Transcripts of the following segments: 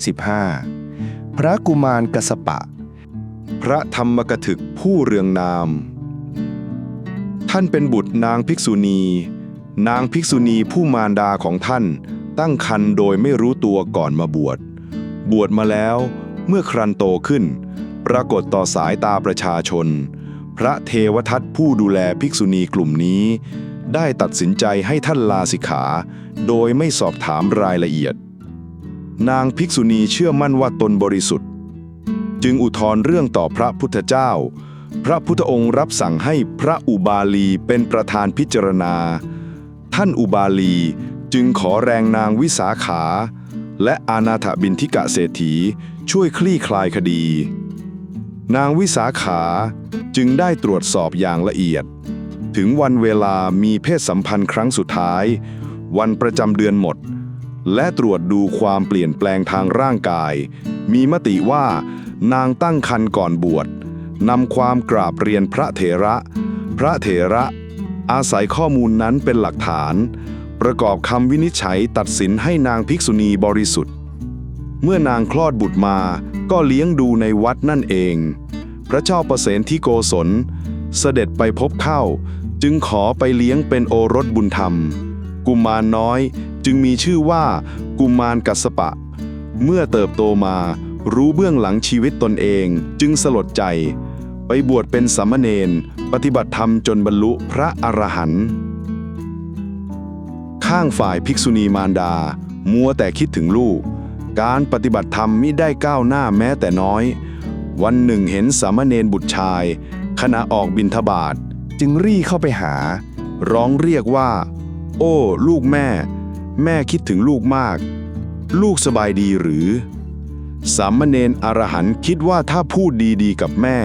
15. พระกุมารกสปะ พระธรรมกถึกผู้เรืองนาม ท่านเป็นบุตรนางภิกษุณี นางภิกษุณีผู้มารดาของท่าน ตั้งครรภ์โดยไม่รู้ตัวก่อนมาบวช บวชมาแล้วเมื่อครันโตขึ้น ปรากฏต่อสายตาประชาชน พระเทวทัตผู้ดูแลภิกษุณีกลุ่มนี้ ได้ตัดสินใจให้ท่านลาสิกขา โดยไม่สอบถามรายละเอียด นางภิกษุณีเชื่อมั่นว่าตนบริสุทธิ์ จึงอุทธรณ์เรื่องต่อพระพุทธเจ้า พระพุทธองค์รับสั่งให้พระอุบาลีเป็นประธานพิจารณา ท่านอุบาลีจึงขอแรงนางวิสาขา และอานาถบินทิกะเศรษฐีช่วยคลี่คลายคดี นางวิสาขาจึงได้ตรวจสอบอย่างละเอียด ถึงวันเวลามีเพศสัมพันธ์ครั้งสุดท้าย วันประจำเดือนหมด และตรวจดูความเปลี่ยนแปลงทางร่างกาย มีมติว่านางตั้งครรภ์ก่อนบวชนำความกราบเรียนพระเถระ พระเถระ อาศัยข้อมูลนั้นเป็นหลักฐาน ประกอบคำวินิจฉัยตัดสินให้นางภิกษุณีบริสุทธิ์ เมื่อนางคลอดบุตรมาก็เลี้ยงดูในวัดนั่นเอง พระเจ้าประเสนที่โกศล เสด็จไปพบเข้า จึงขอไปเลี้ยงเป็นโอรสบุญธรรม กุมารน้อยจึงมีชื่อว่ากุมารกัสปะ เมื่อเติบโตมารู้เบื้องหลังชีวิตตนเองจึงสลดใจ ไปบวชเป็นสามเณรปฏิบัติธรรมจนบรรลุพระอรหันต์ข้างฝ่ายภิกษุณีมารดา มัวแต่คิดถึงลูก การปฏิบัติธรรมมิได้ก้าวหน้าแม้แต่น้อย วันหนึ่งเห็นสามเณรบุตรชาย ขณะออกบิณฑบาตจึงรีเข้าไปหา ร้องเรียกว่า โอ้ ลูกแม่ แม่คิดถึงลูกมาก ลูกสบายดีหรือ สามเณรอรหันคิดว่าถ้าพูดดีๆกับแม่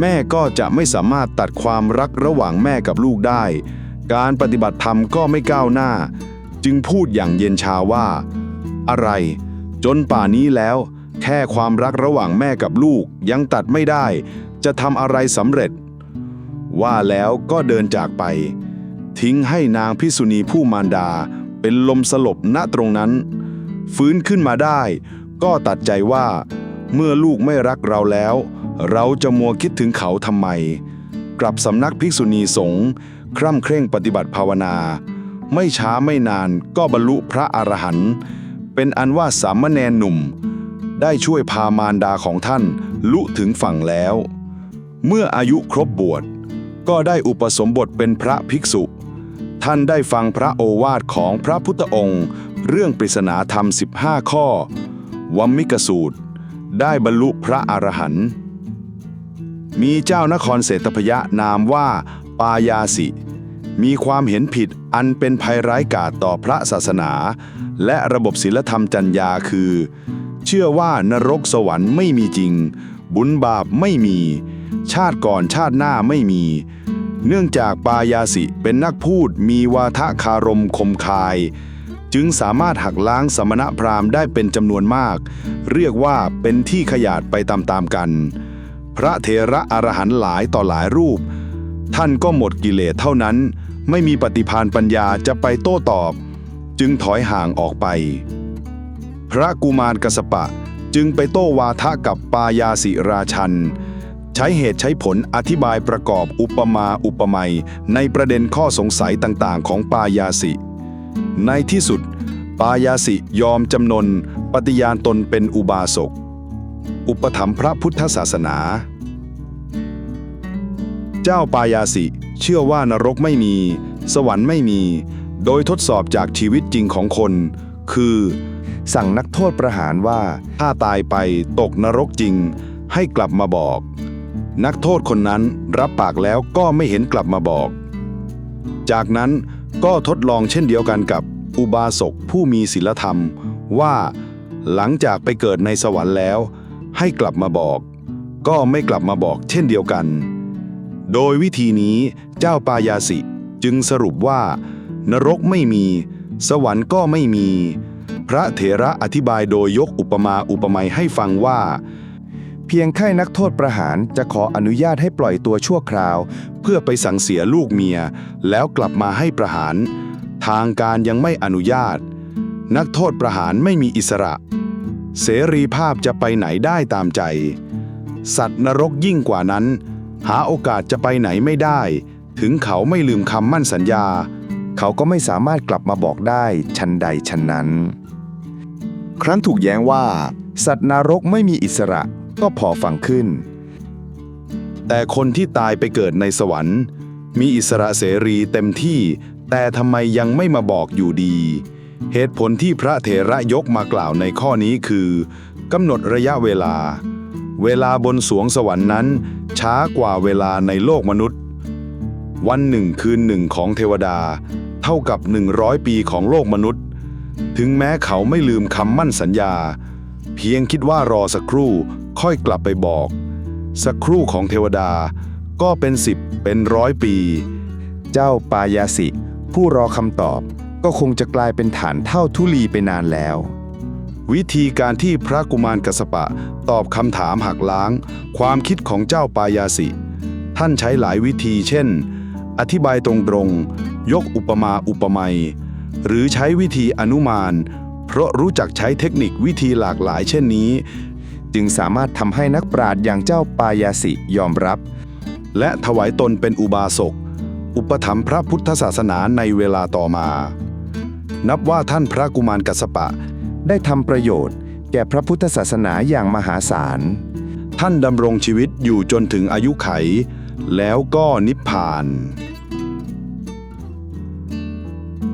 แม่ก็จะไม่สามารถตัดความรักระหว่างแม่กับลูกได้ การปฏิบัติธรรมก็ไม่ก้าวหน้า จึงพูดอย่างเย็นชาว่า อะไร จนป่านี้แล้ว แค่ความรักระหว่างแม่กับลูกยังตัดไม่ได้ จะทำอะไรสำเร็จ ว่าแล้วก็เดินจากไป ทิ้งให้นางพิษุณีผู้มารดา เป็นลมสลบณตรงนั้น ฟื้นขึ้นมาได้ ก็ตัดใจว่า เมื่อลูกไม่รักเราแล้ว เราจะมัวคิดถึงเขาทำไม กลับสำนักภิกษุณีสงฆ์คร่ำเคร่งปฏิบัติภาวนา ไม่ช้าไม่นานก็บรรลุพระอรหันต์เป็นอันว่าสามเณรหนุ่ม ได้ช่วยพามารดาของท่านลุถึงฝั่งแล้ว เมื่ออายุครบบวชก็ได้อุปสมบทเป็นพระภิกษุ ท่านได้ฟังพระโอวาทของพระพุทธองค์ เรื่องปริศนาธรรม 15 ข้อ วัมมิกสูตร ได้บรรลุพระอรหันต์มีเจ้านครเศรษฐพยะนามว่าปายาสิ มีความเห็นผิดอันเป็นภัยร้ายกาจต่อพระศาสนา และระบบศีลธรรมจัญญาคือ เชื่อว่านรกสวรรค์ไม่มีจริง บุญบาปไม่มี ชาติก่อนชาติหน้าไม่มี เนื่องจากปายาสิเป็นนักพูดมีวาทะคารมคมคาย จึงสามารถหักล้างสมณพราหมณ์ได้เป็นจำนวนมาก เรียกว่าเป็นที่ขยาดไปตามๆกัน พระเถระอรหันต์หลายต่อหลายรูป ท่านก็หมดกิเลสเท่านั้น ไม่มีปฏิภาณปัญญาจะไปโต้ตอบ จึงถอยห่างออกไป พระกุมารกสสปะจึงไปโต้วาทะกับปายาสิราชัน ใช้เหตุใช้ผลอธิบายประกอบอุปมาอุปไมยในประเด็นข้อสงสัยต่างๆ ของปายาสิ ในที่สุด ปายาสิยอมจำนน ปฏิญาณตนเป็นอุบาสก อุปถัมภ์พระพุทธศาสนา เจ้าปายาสิเชื่อว่านรกไม่มี สวรรค์ไม่มี โดยทดสอบจากชีวิตจริงของคน คือ สั่งนักโทษประหารว่าถ้าตายไปตกนรกจริง ให้กลับมาบอก นักโทษคนนั้นรับปากแล้วก็ไม่เห็นกลับมาบอก จากนั้นก็ทดลองเช่นเดียวกันกับอุบาสกผู้มีศีลธรรมว่าหลังจากไปเกิดในสวรรค์แล้ว ให้กลับมาบอก ก็ไม่กลับมาบอกเช่นเดียวกัน โดยวิธีนี้เจ้าปายาสิจึงสรุปว่า นรกไม่มี สวรรค์ก็ไม่มี พระเถระอธิบายโดยยกอุปมาอุปไมยให้ฟังว่า เพียงแค่นักโทษประหารจะขออนุญาตให้ปล่อยตัวชั่วคราว เพื่อไปสั่งเสียลูกเมีย แล้วกลับมาให้ประหาร ทางการยังไม่อนุญาต นักโทษประหารไม่มีอิสระ เสรีภาพจะไปไหนได้ตามใจ สัตว์นรกยิ่งกว่านั้น หาโอกาสจะไปไหนไม่ได้ ถึงเขาไม่ลืมคำมั่นสัญญา เขาก็ไม่สามารถกลับมาบอกได้ชั้นใดชั้นนั้น ครั้นถูกแย้งว่า สัตว์นรกไม่มีอิสระ ก็พอฟังขึ้น แต่คนที่ตายไปเกิดในสวรรค์ มีอิสระเสรีเต็มที่ แต่ทำไมยังไม่มาบอกอยู่ดี เหตุผลที่พระเถระยกมากล่าวในข้อนี้คือกำหนดระยะเวลา เวลาบนสวงสวรรค์นั้น ช้ากว่าเวลาในโลกมนุษย์ วันหนึ่งคืนหนึ่งของเทวดา เท่ากับ 100 ปีของโลกมนุษย์ ถึงแม้เขาไม่ลืมคำมั่นสัญญา เพียงคิดว่ารอสักครู่ ค่อยกลับไปบอก สักครู่ของเทวดาก็เป็นสิบเป็นร้อยปี เจ้าปายาสิ ผู้รอคำตอบก็คงจะกลายเป็นฐานเท่าทุลีไปนานแล้ว วิธีการที่พระกุมารกสสปะตอบคำถามหักล้าง ความคิดของเจ้าปายาสิ ท่านใช้หลายวิธีเช่น อธิบายตรงๆ ยกอุปมาอุปไมยหรือใช้วิธีอนุมาน เพราะรู้จักใช้เทคนิควิธีหลากหลายเช่นนี้ จึงสามารถทำให้นักปราชญ์อย่างเจ้าปายาสิยอมรับ และถวายตนเป็นอุบาสก อุปถัมภ์พระพุทธศาสนาในเวลาต่อมา นับว่าท่านพระกุมารกัสสปะ ได้ทำประโยชน์ แก่พระพุทธศาสนาอย่างมหาศาล ท่านดำรงชีวิตอยู่จนถึงอายุไข แล้วก็นิพพาน